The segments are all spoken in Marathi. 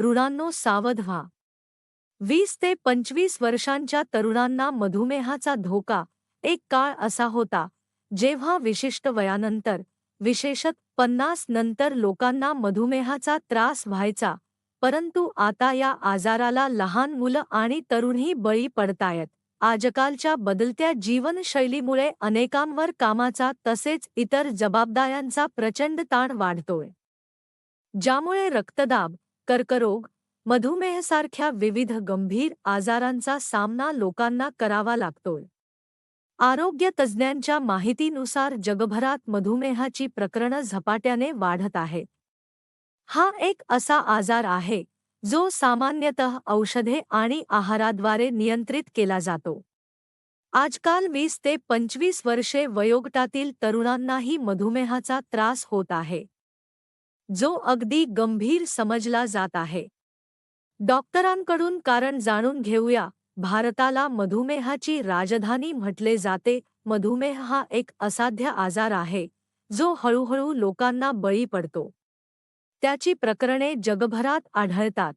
तरुणांनो सावध व्हा. वीस ते पंचवीस वर्षांच्या तरुणांना मधुमेहाचा धोका एक काळ असा होता जेव्हा विशिष्ट वयानंतर विशेषत पन्नास नंतर लोकांना मधुमेहाचा त्रास व्हायचा परंतु आता या आजाराला लहान मुलं आणि तरुणही बळी पडतायत. आजकालच्या बदलत्या जीवनशैलीमुळे अनेकांवर कामाचा तसेच इतर जबाबदाऱ्यांचा प्रचंड ताण वाढतोय. ज्यामुळे रक्तदाब कर्करोग मधुमेहसारख्या विविध गंभीर आजारांचा सामना लोकांना करावा लागतोय. आरोग्य तज्ज्ञांच्या माहितीनुसार जगभरात मधुमेहाची प्रकरणं झपाट्याने वाढत आहेत. हा एक असा आजार आहे जो सामान्यतः औषधे आणि आहाराद्वारे नियंत्रित केला जातो. आजकाल वीस ते पंचवीस वर्षे वयोगटातील तरुणांनाही मधुमेहाचा त्रास होत आहे. जो अगदी गंभीर समजला जात आहे. डॉक्टरांकडून कारण जाणून घेऊया भारताला मधुमेहाची राजधानी म्हटले जाते. मधुमेह हा एक असाध्य आजार आहे जो हळूहळू लोकांना बळी पडतो. त्याची प्रकरणे जगभरात आढळतात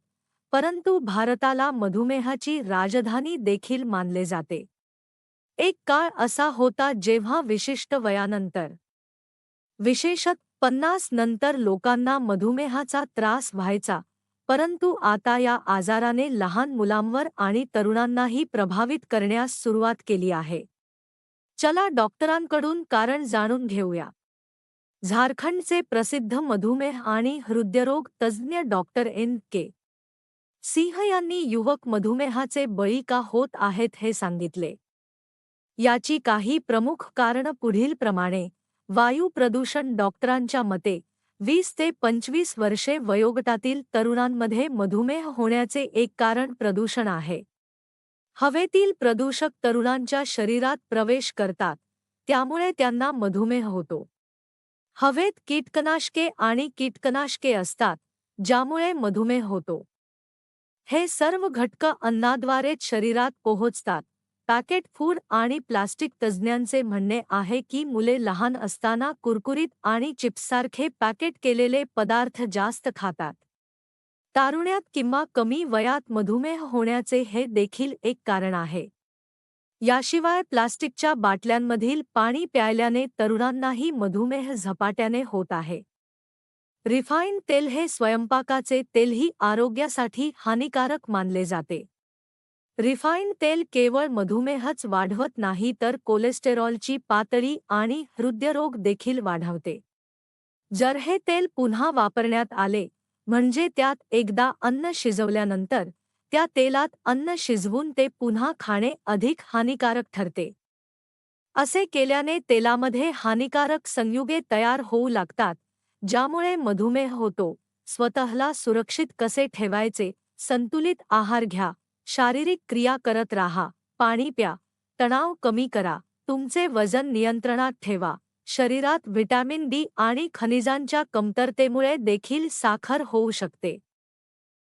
परंतु भारताला मधुमेहाची राजधानी देखील मानले जाते. एक काळ असा होता जेव्हा विशिष्ट वयानंतर. विशेषत पन्नास नंतर लोकांना मधुमेहाचा त्रास व्हायचा. परंतु आता या आजाराने लहान मुलांवर आणि तरुणांनाही प्रभावित करण्यास सुरुवात केली आहे. चला डॉक्टरांकडून कारण जाणून घेऊया. झारखंडचे प्रसिद्ध मधुमेह आणि हृदयरोग तज्ज्ञ डॉक्टर एन के. सिंह यांनी युवक मधुमेहाचे बळी का होत आहेत हे सांगितले. याची काही प्रमुख कारणं पुढीलप्रमाणे. वायू प्रदूषण डॉक्टरांच्या मते वीस ते पंचवीस वर्षे वयोगटातील तरुणांमध्ये मधुमेह होण्याचे एक कारण प्रदूषण आहे. हवेतील प्रदूषक तरुणांच्या शरीरात प्रवेश करतात त्यामुळे त्यांना मधुमेह होतो. हवेत कीटकनाशके आणि कीटकनाशके असतात ज्यामुळे मधुमेह होतो. हे सर्व घटक अन्नाद्वारेच शरीरात पोहोचतात. पॅकेट फूड आणि प्लास्टिक तज्ज्ञांचे म्हणणे आहे की मुले लहान असताना कुरकुरीत आणि चिप्ससारखे पॅकेट केलेले पदार्थ जास्त खातात. तारुण्यात किंवा कमी वयात मधुमेह होण्याचे हे देखील एक कारण आहे. याशिवाय प्लास्टिकच्या बाटल्यांमधील पाणी प्यायल्याने तरुणांनाही मधुमेह झपाट्याने होत आहे. रिफाईन तेल हे स्वयंपाकाचे तेलही आरोग्यासाठी हानिकारक मानले जाते. रिफाईन तेल केवळ मधुमेहच वाढवत नाही तर कोलेस्टेरॉलची पातळी आणि हृदयरोग देखील वाढवते. जर हे तेल पुन्हा वापरण्यात आले म्हणजे त्यात एकदा अन्न शिजवल्यानंतर त्या तेलात अन्न शिजवून ते पुन्हा खाणे अधिक हानिकारक ठरते. असे केल्याने तेलामध्ये हानिकारक संयुगे तयार होऊ लागतात ज्यामुळे मधुमेह होतो स्वतःला सुरक्षित कसे ठेवायचे संतुलित आहार घ्या. शारीरिक क्रिया करत राहा. पाणी प्या. तणाव कमी करा. तुमचे वजन नियंत्रणात ठेवा. शरीरात व्हिटॅमिन डी आणि खनिजांच्या कमतरतेमुळे देखील साखर होऊ शकते.